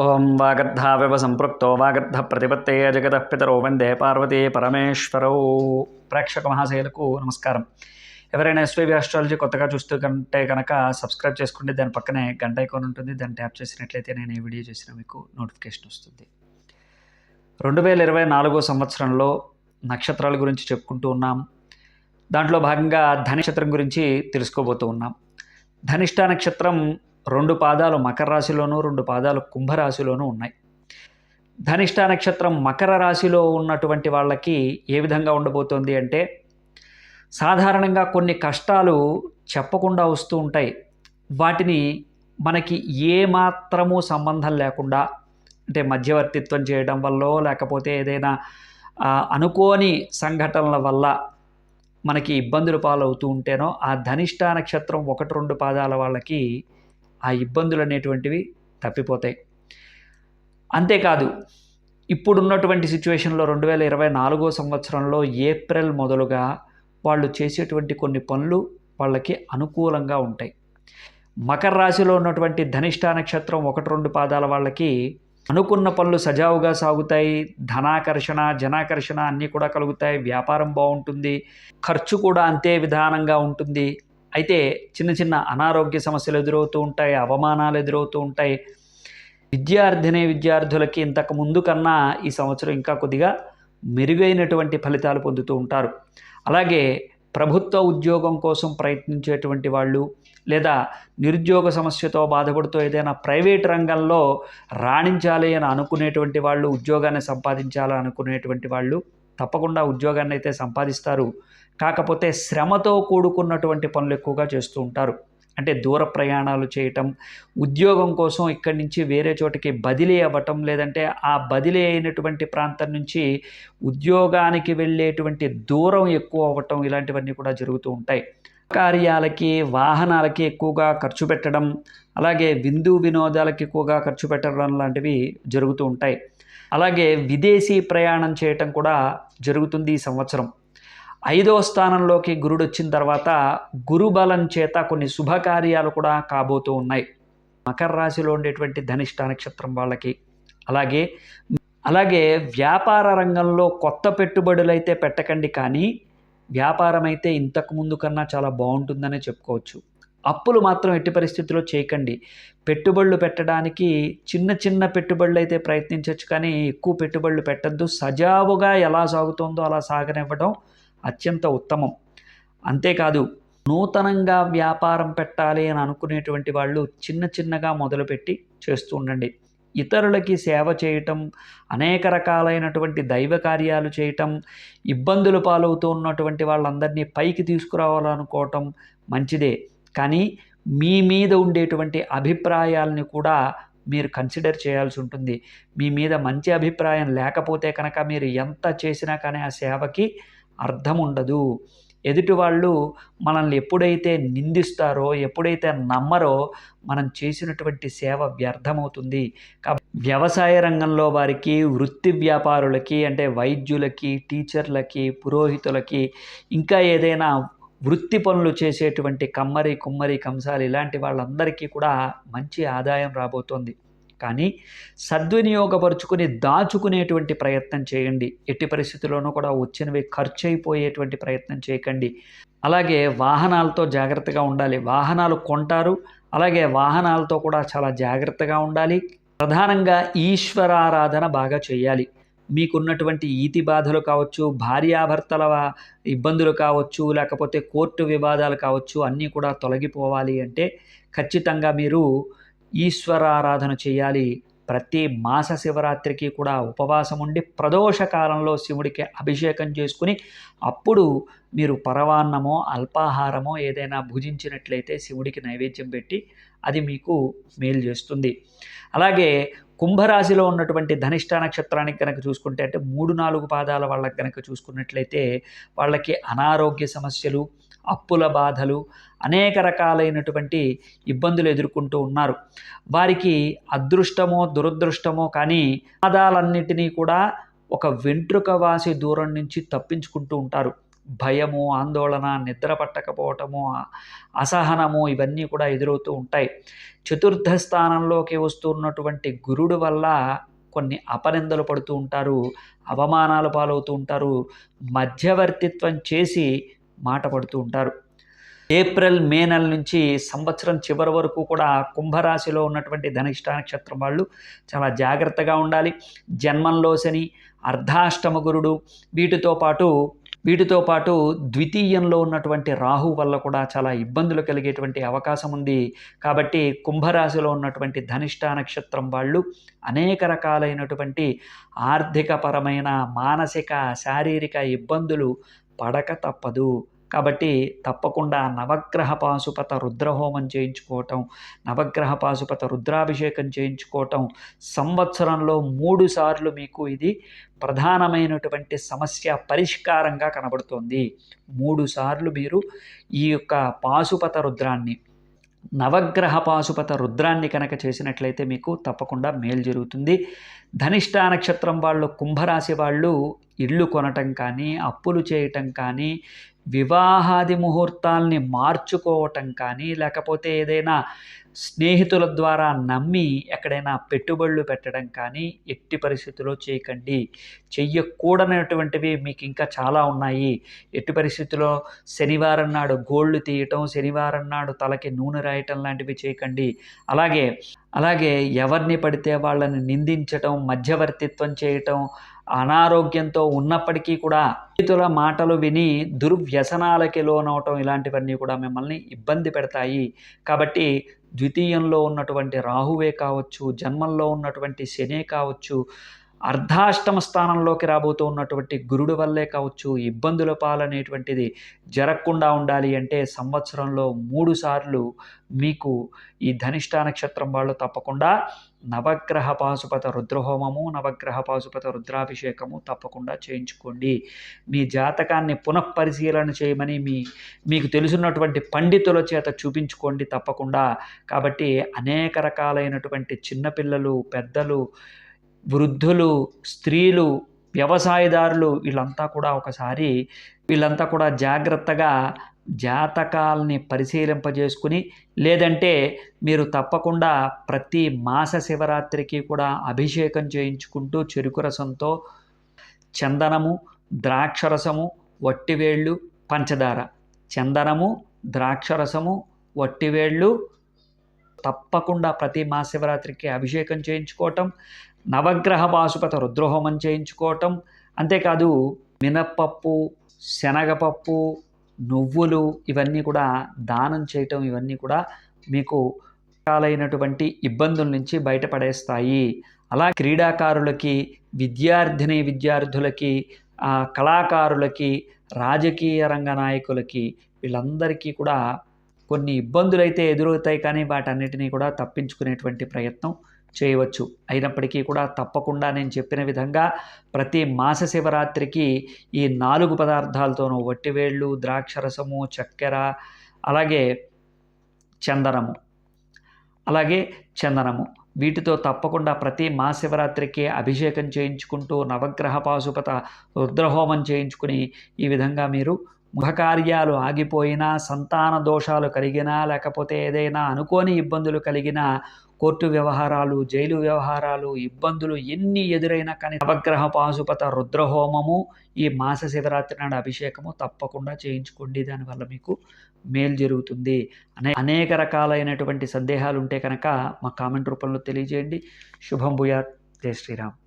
ఓం వాగర్ధావివ సంపృక్తో వాగర్ధ ప్రతిపత్తే జగతః పితరో వందే పార్వతీ పరమేశ్వరౌ. ప్రేక్షక మహాశయులకు నమస్కారం. ఎవరైనా ఎస్వీవి ఆస్ట్రాలజీ కొత్తగా చూస్తూ కంటే కనుక సబ్స్క్రైబ్ చేసుకుంటే దాని పక్కనే గంట ఐకాన్ ఉంటుంది. దాన్ని ట్యాప్ చేసినట్లయితే నేను ఏ వీడియో చేసినా మీకు నోటిఫికేషన్ వస్తుంది. రెండు వేల ఇరవై నాలుగో సంవత్సరంలో నక్షత్రాల గురించి చెప్పుకుంటూ ఉన్నాం. దాంట్లో భాగంగా ధనిక్షత్రం గురించి తెలుసుకోబోతూ ఉన్నాం. ధనిష్ట నక్షత్రం రెండు పాదాలు మకర రాశిలోనూ రెండు పాదాలు కుంభరాశిలోనూ ఉన్నాయి. ధనిష్ట నక్షత్రం మకర రాశిలో ఉన్నటువంటి వాళ్ళకి ఏ విధంగా ఉండబోతోంది అంటే సాధారణంగా కొన్ని కష్టాలు చెప్పకుండా వస్తూ ఉంటాయి. వాటిని మనకి ఏ మాత్రము సంబంధం లేకుండా అంటే మధ్యవర్తిత్వం చేయడం వల్ల లేకపోతే ఏదైనా అనుకోని సంఘటనల వల్ల మనకి ఇబ్బందులు పాలవుతూ ఉంటేనో ఆ ధనిష్ట నక్షత్రం ఒకటి రెండు పాదాల వాళ్ళకి ఆ ఇబ్బందులు అనేటువంటివి తప్పిపోతాయి. అంతేకాదు ఇప్పుడున్నటువంటి సిచ్యువేషన్లో రెండు వేల ఇరవై నాలుగో సంవత్సరంలో ఏప్రిల్ మొదలుగా వాళ్ళు చేసేటువంటి కొన్ని పనులు వాళ్ళకి అనుకూలంగా ఉంటాయి. మకర రాశిలో ఉన్నటువంటి ధనిష్ట నక్షత్రం ఒకటి రెండు పాదాల వాళ్ళకి అనుకున్న పనులు సజావుగా సాగుతాయి. ధనాకర్షణ జనాకర్షణ అన్నీ కూడా కలుగుతాయి. వ్యాపారం బాగుంటుంది. ఖర్చు కూడా అంతే విధానంగా ఉంటుంది. అయితే చిన్న చిన్న అనారోగ్య సమస్యలు ఎదురవుతూ ఉంటాయి అవమానాలు ఎదురవుతూ ఉంటాయి. విద్యార్థినే విద్యార్థులకి ఇంతకు ముందు కన్నా ఈ సంవత్సరం ఇంకా కొద్దిగా మెరుగైనటువంటి ఫలితాలు పొందుతూ ఉంటారు. అలాగే ప్రభుత్వ ఉద్యోగం కోసం ప్రయత్నించేటువంటి వాళ్ళు లేదా నిరుద్యోగ సమస్యతో బాధపడుతూ ఏదైనా ప్రైవేట్ రంగంలో రాణించాలి అని అనుకునేటువంటి వాళ్ళు ఉద్యోగాన్ని సంపాదించాలని అనుకునేటువంటి వాళ్ళు తప్పకుండా ఉద్యోగాన్ని అయితే సంపాదిస్తారు. కాకపోతే శ్రమతో కూడుకున్నటువంటి పనులు ఎక్కువగా చేస్తూ ఉంటారు. అంటే దూర ప్రయాణాలు చేయటం ఉద్యోగం కోసం ఇక్కడి నుంచి వేరే చోటికి బదిలీ అవ్వటం లేదంటే ఆ బదిలీ అయినటువంటి ప్రాంతం నుంచి ఉద్యోగానికి వెళ్ళేటువంటి దూరం ఎక్కువ అవ్వటం ఇలాంటివన్నీ కూడా జరుగుతూ ఉంటాయి. కార్యాలకి వాహనాలకి ఎక్కువగా ఖర్చు పెట్టడం అలాగే విందు వినోదాలకి ఎక్కువగా ఖర్చు పెట్టడం లాంటివి జరుగుతూ ఉంటాయి. అలాగే విదేశీ ప్రయాణం చేయటం కూడా జరుగుతుంది ఈ సంవత్సరం. ఐదో స్థానంలోకి గురుడు వచ్చిన తర్వాత గురుబలం చేత కొన్ని శుభకార్యాలు కూడా కాబోతూ ఉన్నాయి. మకర రాశిలో ఉండేటువంటి ధనిష్ట నక్షత్రం వాళ్ళకి. అలాగే అలాగే వ్యాపార రంగంలో కొత్త పెట్టుబడులు అయితే పెట్టకండి కానీ వ్యాపారం అయితే ఇంతకు ముందు కన్నా చాలా బాగుంటుందనే చెప్పుకోవచ్చు. అప్పులు మాత్రం ఎట్టి పరిస్థితుల్లో చేయకండి. పెట్టుబడులు పెట్టడానికి చిన్న చిన్న పెట్టుబడులు అయితే ప్రయత్నించవచ్చు కానీ ఎక్కువ పెట్టుబడులు పెట్టద్దు. సజావుగా ఎలా సాగుతుందో అలా సాగనివ్వడం అత్యంత ఉత్తమం. అంతేకాదు నూతనంగా వ్యాపారం పెట్టాలి అని అనుకునేటువంటి వాళ్ళు చిన్న చిన్నగా మొదలుపెట్టి చేస్తూ ఉండండి. ఇతరులకి సేవ చేయటం అనేక రకాలైనటువంటి దైవ కార్యాలు చేయటం ఇబ్బందులు పాలవుతూ ఉన్నటువంటి వాళ్ళందరినీ పైకి తీసుకురావాలనుకోవటం మంచిదే. కానీ మీ మీద ఉండేటువంటి అభిప్రాయాలని కూడా మీరు కన్సిడర్ చేయాల్సి ఉంటుంది. మీ మీద మంచి అభిప్రాయం లేకపోతే కనుక మీరు ఎంత చేసినా కానీ ఆ సేవకి అర్థం ఉండదు. ఎదుటి వాళ్ళు మనల్ని ఎప్పుడైతే నిందిస్తారో ఎప్పుడైతే నమ్మరో మనం చేసినటువంటి సేవ వ్యర్థమవుతుంది. కాబట్టి వ్యవసాయ రంగంలో వారికి వృత్తి వ్యాపారులకి అంటే వైద్యులకి టీచర్లకి పురోహితులకి ఇంకా ఏదైనా వృత్తి పనులు చేసేటువంటి కమ్మరి కుమ్మరి కంసాలు ఇలాంటి వాళ్ళందరికీ కూడా మంచి ఆదాయం రాబోతోంది. కానీ సద్వినియోగపరుచుకుని దాచుకునేటువంటి ప్రయత్నం చేయండి. ఎట్టి పరిస్థితుల్లోనూ కూడా వచ్చినవి ఖర్చు అయిపోయేటువంటి ప్రయత్నం చేయకండి. అలాగే వాహనాలతో జాగ్రత్తగా ఉండాలి. వాహనాలు కొంటారు. అలాగే వాహనాలతో కూడా చాలా జాగ్రత్తగా ఉండాలి. ప్రధానంగా ఈశ్వరారాధన బాగా చేయాలి. మీకున్నటువంటి ఈతి బాధలు కావచ్చు భార్యాభర్తల ఇబ్బందులు కావచ్చు లేకపోతే కోర్టు వివాదాలు కావచ్చు అన్నీ కూడా తొలగిపోవాలి అంటే ఖచ్చితంగా మీరు ఈశ్వరారాధన చేయాలి. ప్రతి మాస శివరాత్రికి కూడా ఉపవాసం ఉండి ప్రదోష కాలంలో శివుడికి అభిషేకం చేసుకుని అప్పుడు మీరు పరవాన్నమో అల్పాహారమో ఏదైనా భుజించినట్లయితే శివుడికి నైవేద్యం పెట్టి అది మీకు మేలు చేస్తుంది. అలాగే కుంభరాశిలో ఉన్నటువంటి ధనిష్ట నక్షత్రానికి కనుక చూసుకుంటే అంటే మూడు నాలుగు పాదాల వాళ్ళకి కనుక చూసుకున్నట్లయితే వాళ్ళకి అనారోగ్య సమస్యలు అప్పుల బాధలు అనేక రకాలైనటువంటి ఇబ్బందులు ఎదుర్కొంటూ ఉన్నారు. వారికి అదృష్టమో దురదృష్టమో కానీ పాదాలన్నిటినీ కూడా ఒక వెంట్రుక వాసి దూరం నుంచి తప్పించుకుంటూ ఉంటారు. భయము ఆందోళన నిద్ర పట్టకపోవటము అసహనము ఇవన్నీ కూడా ఎదురవుతూ ఉంటాయి. చతుర్థ స్థానంలోకి వస్తున్నటువంటి గురుడు వల్ల కొన్ని అపనిందలు పడుతూ ఉంటారు అవమానాలు పాలవుతూ ఉంటారు మధ్యవర్తిత్వం చేసి మాట పడుతూ ఉంటారు. ఏప్రిల్ మే నెల నుంచి సంవత్సరం చివరి వరకు కూడా కుంభరాశిలో ఉన్నటువంటి ధనిష్ట నక్షత్రం వాళ్ళు చాలా జాగ్రత్తగా ఉండాలి. జన్మంలో శని అర్ధాష్టమ గురుడు వీటితో పాటు వీటితో పాటు ద్వితీయంలో ఉన్నటువంటి రాహు వల్ల కూడా చాలా ఇబ్బందులు కలిగేటువంటి అవకాశం ఉంది. కాబట్టి కుంభరాశిలో ఉన్నటువంటి ధనిష్ట నక్షత్రం వాళ్ళు అనేక రకాలైనటువంటి ఆర్థికపరమైన మానసిక శారీరక ఇబ్బందులు పడక తప్పదు. కాబట్టి తప్పకుండా నవగ్రహ పాశుపత రుద్రహోమం చేయించుకోవటం నవగ్రహ పాశుపత రుద్రాభిషేకం చేయించుకోవటం సంవత్సరంలో మూడు సార్లు మీకు ఇది ప్రధానమైనటువంటి సమస్య పరిష్కారంగా కనబడుతోంది. మూడు సార్లు మీరు ఈ యొక్క పాశుపత రుద్రాన్ని నవగ్రహ పాశుపత రుద్రాన్ని కనుక చేసినట్లయితే మీకు తప్పకుండా మేలు జరుగుతుంది. ధనిష్ట నక్షత్రం వాళ్ళు కుంభరాశి వాళ్ళు ఇళ్ళు కొనటం కానీ అప్పులు చేయటం కానీ వివాహాది ముహూర్తాల్ని మార్చుకోవటం కానీ లేకపోతే ఏదైనా స్నేహితుల ద్వారా నమ్మి ఎక్కడైనా పెట్టుబడులు పెట్టడం కానీ ఎట్టి పరిస్థితుల్లో చేయకండి. చెయ్యకూడనటువంటివి మీకు ఇంకా చాలా ఉన్నాయి. ఎట్టి పరిస్థితుల్లో శనివారం నాడు గోళ్ళు తీయటం శనివారం నాడు తలకి నూనె రాయటం లాంటివి చేయకండి. అలాగే అలాగే ఎవరిని పడితే వాళ్ళని నిందించటం మధ్యవర్తిత్వం చేయటం అనారోగ్యంతో ఉన్నప్పటికీ కూడా రైతుల మాటలు విని దుర్వ్యసనాలకి లోనవటం ఇలాంటివన్నీ కూడా మిమ్మల్ని ఇబ్బంది పెడతాయి. కాబట్టి ద్వితీయంలో ఉన్నటువంటి రాహువే కావచ్చు జన్మంలో ఉన్నటువంటి శనే కావచ్చు అర్ధాష్టమ స్థానంలోకి రాబోతూ ఉన్నటువంటి గురుడు వల్లే కావచ్చు ఇబ్బందుల పాలనేటువంటిది జరగకుండా ఉండాలి అంటే సంవత్సరంలో మూడు సార్లు మీకు ఈ ధనిష్టా నక్షత్రం వాళ్ళు తప్పకుండా నవగ్రహ పాశుపత రుద్రహోమము నవగ్రహ పాశుపత రుద్రాభిషేకము తప్పకుండా చేయించుకోండి. మీ జాతకాన్ని పునఃపరిశీలన చేయమని మీ మీకు తెలుసున్నటువంటి పండితుల చేత చూపించుకోండి తప్పకుండా. కాబట్టి అనేక రకాలైనటువంటి చిన్నపిల్లలు పెద్దలు వృద్ధులు స్త్రీలు వ్యవసాయదారులు వీళ్ళంతా కూడా ఒకసారి వీళ్ళంతా కూడా జాగ్రత్తగా జాతకాల్ని పరిశీలింపజేసుకుని లేదంటే మీరు తప్పకుండా ప్రతి మాస శివరాత్రికి కూడా అభిషేకం చేయించుకుంటూ చెరుకు రసంతో చందనము ద్రాక్షరసము వట్టివేళ్ళు పంచదార. చందనము ద్రాక్షరసము వట్టివేళ్ళు తప్పకుండా ప్రతి మహాశివరాత్రికి అభిషేకం చేయించుకోవటం నవగ్రహ పాశుపత రుద్రహోమం చేయించుకోవటం అంతేకాదు మినప్పప్పు శనగపప్పు నువ్వులు ఇవన్నీ కూడా దానం చేయటం ఇవన్నీ కూడా మీకు రకాలైనటువంటి ఇబ్బందుల నుంచి బయటపడేస్తాయి. అలా క్రీడాకారులకి విద్యార్థిని విద్యార్థులకి కళాకారులకి రాజకీయ రంగ నాయకులకి వీళ్ళందరికీ కూడా కొన్ని ఇబ్బందులు అయితే ఎదురవుతాయి కానీ వాటన్నిటినీ కూడా తప్పించుకునేటువంటి ప్రయత్నం చేయవచ్చు. అయినప్పటికీ కూడా తప్పకుండా నేను చెప్పిన విధంగా ప్రతి మాస శివరాత్రికి ఈ నాలుగు పదార్థాలతోనూ వట్టివేళ్ళు ద్రాక్షరసము చక్కెర అలాగే చందనము అలాగే చందనము. వీటితో తప్పకుండా ప్రతి మహాశివరాత్రికి అభిషేకం చేయించుకుంటూ నవగ్రహ పాశుపత రుద్రహోమం చేయించుకుని ఈ విధంగా మీరు ముఖకార్యాలు ఆగిపోయినా సంతాన దోషాలు కలిగినా లేకపోతే ఏదైనా అనుకోని ఇబ్బందులు కలిగినా కోర్టు వ్యవహారాలు జైలు వ్యవహారాలు ఇబ్బందులు ఎన్ని ఎదురైనా కానీ నవగ్రహ పాశుపత రుద్రహోమము ఈ మాస శివరాత్రి నాడు అభిషేకము తప్పకుండా చేయించుకోండి. దానివల్ల మీకు మేలు జరుగుతుంది. అనే అనేక రకాలైనటువంటి సందేహాలు ఉంటే కనుక మా కామెంట్ రూపంలో తెలియజేయండి. శుభం భూయాత్. జై శ్రీరామ్.